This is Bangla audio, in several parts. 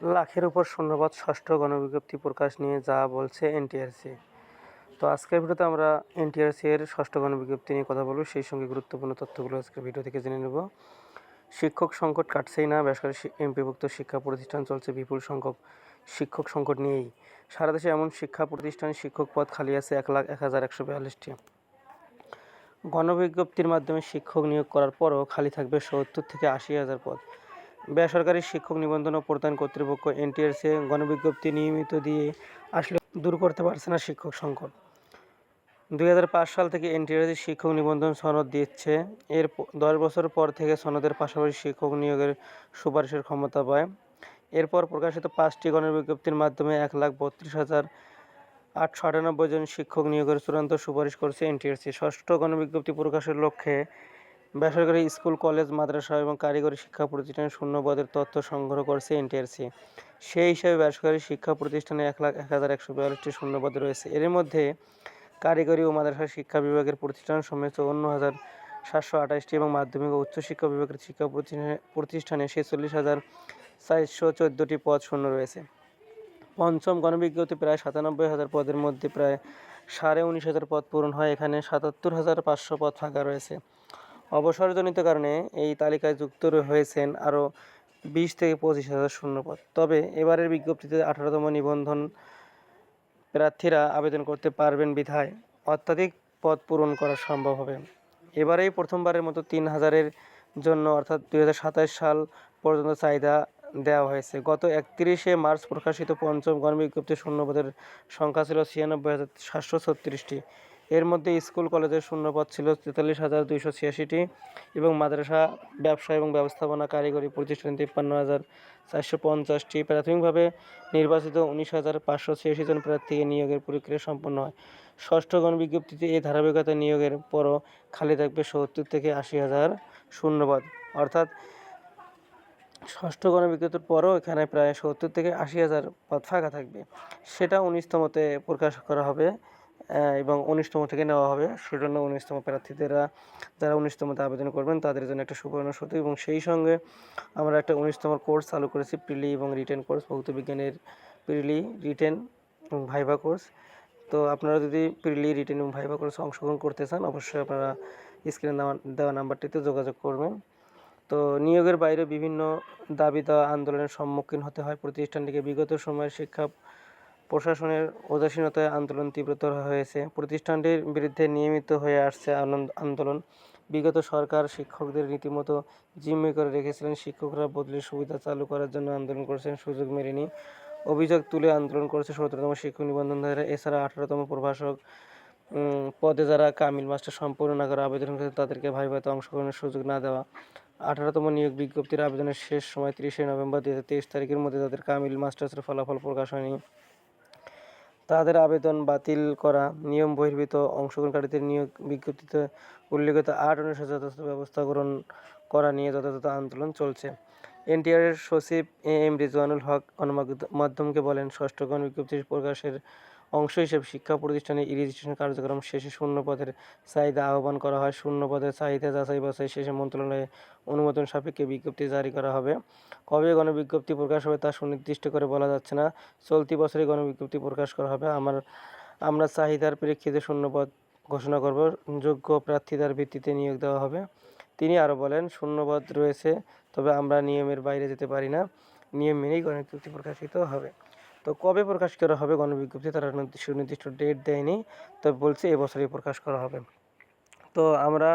লাখের উপর শূন্যপদ ষষ্ঠ গণবিজ্ঞপ্তি প্রকাশ নিয়ে যা বলছে এনটিআরসি তো আজকের ভিডিওতে আমরা এনটিআরসি এর ষষ্ঠ গণবিজ্ঞপ্তি নিয়ে কথা বলব, সেই সঙ্গে গুরুত্বপূর্ণ তথ্যগুলো আজকের ভিডিও থেকে জেনে নেব। শিক্ষক সংকট কাটছেই না বেসরকারি এমপিভুক্ত শিক্ষা প্রতিষ্ঠান চলছে বিপুল সংখ্যক শিক্ষক সংকট নিয়েই। সারা দেশে এমন শিক্ষা প্রতিষ্ঠান শিক্ষক পদ খালি আছে এক লাখ এক হাজার একশো বিয়াল্লিশটি। গণবিজ্ঞপ্তির মাধ্যমে শিক্ষক নিয়োগ করার পরও খালি থাকবে সত্তর থেকে আশি হাজার পদ। বেসরকারি শিক্ষক নিবন্ধন ও প্রদান কর্তৃপক্ষ এনটিআরসি গণবিজ্ঞপ্তি নিয়মিত দিয়ে আসলে দূর করতে পারছে না শিক্ষক সংকট। দুই হাজার পাঁচ সাল থেকে এনটিআরসি শিক্ষক নিবন্ধন সনদ দিচ্ছে। এর দশ বছর পর থেকে সনদের পাশাপাশি শিক্ষক নিয়োগের সুপারিশের ক্ষমতা পায়। এরপর প্রকাশিত পাঁচটি গণবিজ্ঞপ্তির মাধ্যমে এক লাখ বত্রিশ হাজার আটশো আটানব্বই জন শিক্ষক নিয়োগের চূড়ান্ত সুপারিশ করেছে এনটিআরসি। ষষ্ঠ গণবিজ্ঞপ্তি প্রকাশের লক্ষ্যে বেসরকারি স্কুল, কলেজ, মাদ্রাসা এবং কারিগরি শিক্ষা প্রতিষ্ঠানের শূন্যপদের তথ্য সংগ্রহ করছে এনটিআরসি। সেই হিসাবে বেসরকারি শিক্ষা প্রতিষ্ঠানে এক লাখ এক হাজার একশো বিয়াল্লিশটি শূন্যপদ রয়েছে। এর মধ্যে কারিগরি ও মাদ্রাসা শিক্ষা বিভাগের প্রতিষ্ঠান সমেত চৌন্ন হাজার সাতশো আঠাশটি এবং মাধ্যমিক ও উচ্চশিক্ষা বিভাগের শিক্ষা প্রতিষ্ঠানে প্রতিষ্ঠানে ছেচল্লিশ হাজার চারশো চোদ্দোটি পদ শূন্য রয়েছে। পঞ্চম গণবিজ্ঞপ্তি প্রায় সাতানব্বই হাজার পদের মধ্যে প্রায় সাড়ে উনিশ হাজার পদ পূরণ হয়। এখানে সাতাত্তর হাজার পাঁচশো পদ ফাঁকা রয়েছে। অবসরজনিত কারণে এই তালিকায় যুক্ত হয়েছেন আরও বিশ থেকে পঁচিশ হাজার শূন্যপদ। তবে এবারের বিজ্ঞপ্তিতে আঠারোতম নিবন্ধন প্রার্থীরা আবেদন করতে পারবেন বিধায়। অত্যাধিক পদ পূরণ করা সম্ভব হবে। এবারেই প্রথমবারের মতো তিন হাজারের জন্য, অর্থাৎ দু হাজার সাতাশ সাল পর্যন্ত চাহিদা দেওয়া হয়েছে। গত একত্রিশে মার্চ প্রকাশিত পঞ্চম গণবিজ্ঞপ্তি শূন্যপদের সংখ্যা ছিল ছিয়ানব্বই হাজার সাতশো ছত্রিশটি। এর মধ্যে স্কুল কলেজের শূন্যপদ ছিল তেতাল্লিশ হাজার দুইশো ছিয়াশিটি এবং মাদ্রাসা, ব্যবসা এবং ব্যবস্থাপনা কারিগরি প্রতিষ্ঠান তিপ্পান্ন হাজার চারশো পঞ্চাশটি। প্রাথমিকভাবে নির্বাচিত উনিশ হাজার পাঁচশো ছিয়াশি জন প্রার্থীকে নিয়োগের প্রক্রিয়া সম্পন্ন হয়। ষষ্ঠ গণবিজ্ঞপ্তিতে এই ধারাবাহিকতা নিয়োগের পরও খালি থাকবে সত্তর থেকে আশি হাজার শূন্যপদ। অর্থাৎ ষষ্ঠ গণবিজ্ঞপ্তির পরও এখানে প্রায় সত্তর থেকে আশি হাজার পদ ফাঁকা থাকবে। সেটা উনিশতমতে প্রকাশ করা হবে। এবং উনিশতম থেকে নেওয়া হবে। সেজন্য উনিশতম প্রার্থীদেরা যারা উনিশতমতে আবেদন করবেন, তাদের জন্য একটা সুবর্ণ সুযোগ এবং সেই সঙ্গে আমরা একটা উনিশতম কোর্স চালু করেছি, প্রিলি এবং রিটেন কোর্স, ভৌত বিজ্ঞানের প্রিলি, রিটেন এবং ভাইভা কোর্স। তো আপনারা যদি প্রিলি, রিটেন এবং ভাইভা কোর্সে অংশগ্রহণ করতে চান, অবশ্যই আপনারা স্ক্রিনে দেওয়া নাম্বারটিতে যোগাযোগ করবেন। তো নিয়োগের বাইরে বিভিন্ন দাবি দেওয়া আন্দোলনের সম্মুখীন হতে হয়। প্রতিষ্ঠানটিকে বিগত সময়ের শিক্ষা প্রশাসনের উদাসীনতায় আন্দোলন তীব্রতর হয়েছে। প্রতিষ্ঠানটির বিরুদ্ধে নিয়মিত হয়ে আসছে আন্দোলন। বিগত সরকার শিক্ষকদের রীতিমতো জিম্মি করে রেখেছিলেন। শিক্ষকরা বদলির সুবিধা চালু করার জন্য আন্দোলন করেছেন। সুযোগ মেলেনি। অভিযোগ তুলে আন্দোলন করেছে সতেরোতম শিক্ষক নিবন্ধন নিবন্ধনধারীরা এছাড়া আঠারোতম প্রভাষক পদে যারা কামিল মাস্টার সম্পূর্ণ না করে আবেদন করেছে, তাদেরকে ভাইভাতে অংশগ্রহণের সুযোগ না দেওয়া। আঠারোতম নিয়োগ বিজ্ঞপ্তির আবেদনের শেষ সময় তিরিশে নভেম্বর দু হাজার তেইশ তারিখের মধ্যে তাদের কামিল মাস্টার্সের ফলাফল প্রকাশ হয়নি। তাদের আবেদন বাতিল করা, নিয়ম বহির্ভূত অংশগ্রহণকারীদের নিয়োগ বিজ্ঞপ্তিতে উল্লেখিত আট অনুসারে যথাযথ ব্যবস্থা গ্রহণ করা নিয়ে যথাযথ আন্দোলন চলছে। এনটিআরের সচিব এ এম রিজওয়ানুল হক গণমাধ্যমকে বলেন, ষষ্ঠ গণ বিজ্ঞপ্তির প্রকাশের অংশ হিসেবে শিক্ষা প্রতিষ্ঠানে ই রেজিস্ট্রেশন কার্যক্রম শেষে শূন্য পদের চাহিদা আহ্বান করা হয়। শূন্য পদের চাহিদা যাচাই বাছাই শেষে মন্ত্রণালয়ে অনুমোদন সাপেক্ষে বিজ্ঞপ্তি জারি করা হবে। কবে গণবিজ্ঞপ্তি প্রকাশ হবে তা সুনির্দিষ্ট করে বলা যাচ্ছে না। চলতি বছরে গণবিজ্ঞপ্তি প্রকাশ করা হবে। আমার, আমরা চাহিদার প্রেক্ষিতে শূন্যপদ ঘোষণা করব। যোগ্য প্রার্থীদের ভিত্তিতে নিয়োগ দেওয়া হবে। তিনি আরও বলেন, শূন্যপদ রয়েছে, তবে আমরা নিয়মের বাইরে যেতে পারি না। নিয়ম মেনেই গণবিজ্ঞপ্তি প্রকাশিত হবে। তো কবে প্রকাশ করা হবে গণবিজ্ঞপ্তি? তারা নির্দিষ্ট সুনির্দিষ্ট ডেট দেয়নি। তবে বলছে এবছরই প্রকাশ করা হবে। তো আমরা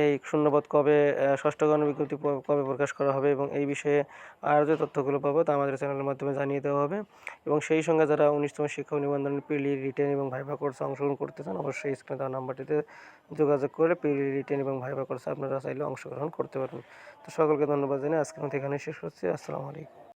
এই শূন্যপদ কবে ষষ্ঠ গণবিজ্ঞপ্তি কবে প্রকাশ করা হবে এবং এই বিষয়ে আরও যে তথ্যগুলো পাবো তা আমাদের চ্যানেলের মাধ্যমে জানিয়ে দেওয়া হবে। এবং সেই সঙ্গে যারা উনিশতম শিক্ষক নিবন্ধন পিলি রিটেন এবং ভাইভা কোর্সে অংশগ্রহণ করতে চান, অবশ্যই স্ক্রিনে দেওয়া নাম্বারটিতে যোগাযোগ করে পিলি রিটেন এবং ভাইভা কোর্সে আপনারা চাইলে অংশগ্রহণ করতে পারেন তো সকলকে ধন্যবাদ জানিয়ে আজকের মতো এখানে শেষ হচ্ছে আসসালামু আলাইকুম।